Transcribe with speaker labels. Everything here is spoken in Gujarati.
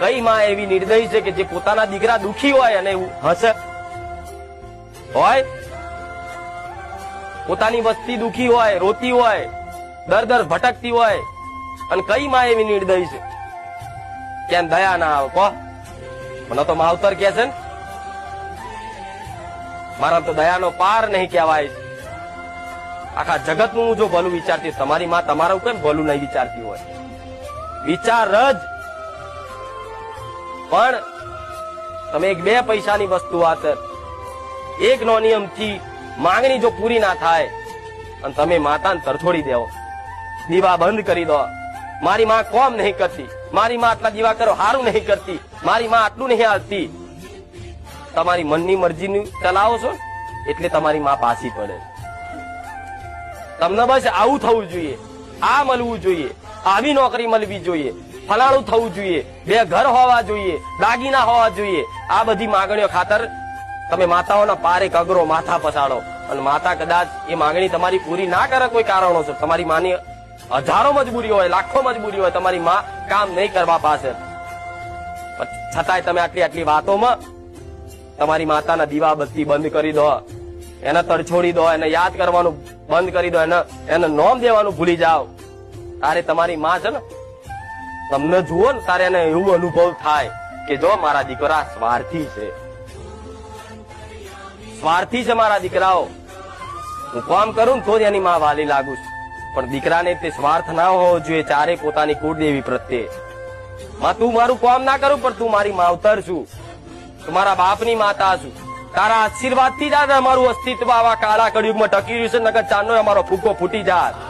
Speaker 1: કઈ માં એવી નિર્દયી છે કે જે પોતાના દીકરા દુખી હોય અને હશે? હોય? પોતાની વસ્તી દુખી હોય, રોતી હોય, દર દર ભટકતી હોય, અને કઈ માં એવી નિર્દયી છે? કેમ દયા ના આવે, કહો. મને તો માવતર કે છે ને. મારા તો દયાનો પાર નહીં કહેવાય. આખા જગતનું જો ભલું વિચારતી તમારી માં તમારું કેમ ભલું નહીં વિચારતી હોય. વિચાર જ પણ તમે એક બે પૈસાની વસ્તુ આતર એક નો નિયમથી માંગણી જો પૂરી ના થાય, અને તમે માતાને તરછોડી દેવો. દીવા બંધ કરી દો. મારી માં કોમ નહીં કરતી. મારી માં આટલા દીવા કરો, હારું નહીં કરતી. મારી માં આટલું નહીં હાલતી. તમારી મનની મરજીનું ચલાવો છો, એટલે તમારી માં પાછી પડે. તમને બસ આવું થવું જોઈએ. આ મળવું જોઈએ. આવી નોકરી મળવી જોઈએ. ફલાણું થવું જોઈએ. બે ઘર હોવા જોઈએ. દાગીના હોવા જોઈએ. આ બધી માંગણીઓ ખાતર તમે માતાઓના પારે કગરો માથા પસાડો. અને માતા કદાચ એ માગણી તમારી પૂરી ના કરે કોઈ કારણોસર. તમારી માની હજારો મજબૂરી હોય, લાખો મજબૂરી હોય, તમારી માં કામ નહીં કરવા પાસે છતાંય તમે આટલી આટલી વાતોમાં તમારી માતાના દીવા બત્તી બંધ કરી દો. એને તડછોડી દો. એને યાદ કરવાનું બંધ કરી દો. એને એને નોમ દેવાનું ભૂલી જાઓ. તારે તમારી માં છે ને, તમને જુઓ ને તારે એને એવું અનુભવ થાય કે જો મારા દીકરા સ્વાર્થી છે. સ્વાર્થી છે મારા દીકરાઓ. હું કામ કરું તો એની માં વાલી લાગુ છું. પણ દીકરાને તે સ્વાર્થ ના હોવો જોઈએ, ચારે પોતાની કુળદેવી પ્રત્યે. માં, તું મારું કામ ના કરું, પણ તું મારી માવતર છું. તું મારા બાપની માતા છું. તારા આશીર્વાદથી જ અમારું અસ્તિત્વ આવા કાળા કળિયુગમાં ટકી રહ્યું છે નગર ચાંદનો અમારો ફૂકો ફૂટી જાત.